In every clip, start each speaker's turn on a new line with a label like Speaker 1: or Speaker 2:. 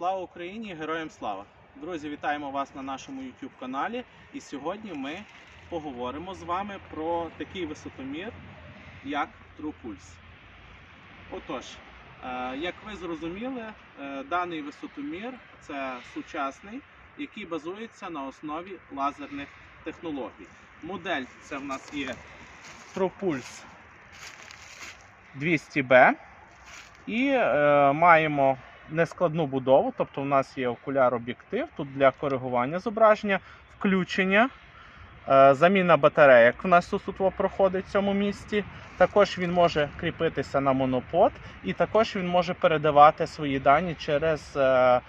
Speaker 1: Слава Україні! Героям слава! Друзі, вітаємо вас на нашому YouTube каналі. І сьогодні ми поговоримо з вами про такий висотомір, як TruePulse. Отож, е, як ви зрозуміли, е, даний висотомір це сучасний, який базується на основі лазерних технологій. Модель це в нас є TruePulse 200B. І е, маємо нескладну будову, тобто у нас є окуляр-об'єктив тут для коригування зображення, включення, е, заміна батареїк. У нас тут, проходить в цьому місці. Також він може кріпитися на монопод, і також він може передавати свої дані через е, е,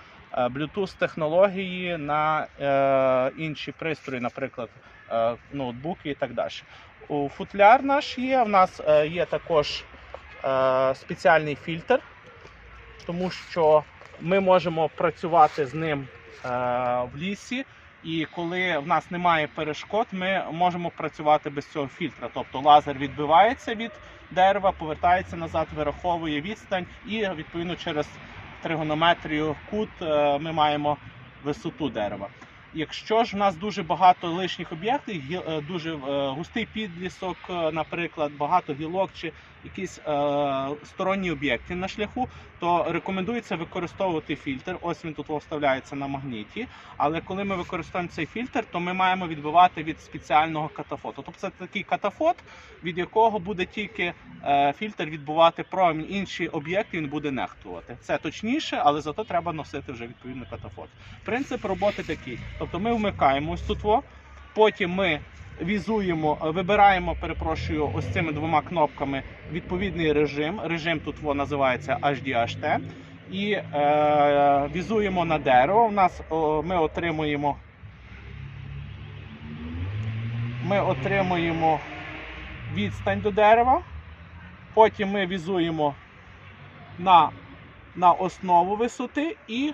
Speaker 1: Bluetooth технології на інші пристрої, наприклад, ноутбуки і так далі. У футляр наш є. У нас є також спеціальний фільтр, тому що ми можемо працювати з ним е, в лісі. І коли в нас немає перешкод, ми можемо працювати без цього фільтра. Тобто лазер відбивається від дерева, повертається назад, вираховує відстань, і відповідно через тригонометрію кут е, ми маємо висоту дерева. Якщо ж в нас дуже багато лишніх об'єктів, е, дуже е, густий підлісок, е, наприклад, багато гілок чи якісь сторонні об'єкти на шляху, то рекомендується використовувати фільтр. Ось він тут вставляється на магніті. Але коли ми використовуємо цей фільтр, то ми маємо відбивати від спеціального катафоту. Тобто це такий катафот, від якого буде тільки фільтр відбувати промінь. Інші об'єкти він буде нехтувати. Це точніше, але зато треба носити вже відповідно катафот. Принцип роботи такий. Тобто ми вмикаємо ось тут, во, потім ми візуємо, вибираємо, перепрошую, ось цими двома кнопками відповідний режим. Режим тут во, називається HDHT. І е, візуємо на дерево. У нас о, ми отримуємо. Ми отримуємо відстань до дерева. Потім ми візуємо на, на основу висоти і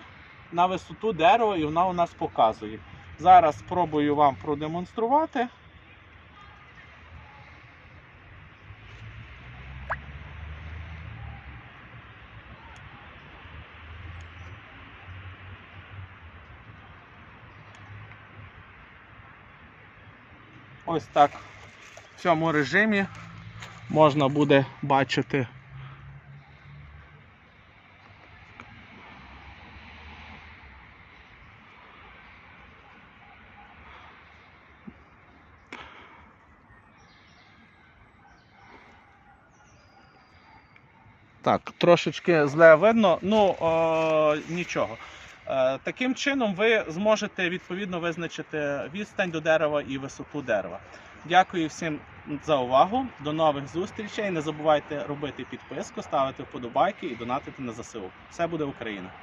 Speaker 1: на висоту дерева, і вона у нас показує. Зараз спробую вам продемонструвати. Ось так в цьому режимі можна буде бачити Так, трошечки зле видно, ну о, нічого. Е, таким чином ви зможете відповідно визначити відстань до дерева і висоту дерева. Дякую всім за увагу. До нових зустрічей. Не забувайте робити підписку, ставити вподобайки і донатити на ЗСУ. Все буде Україна!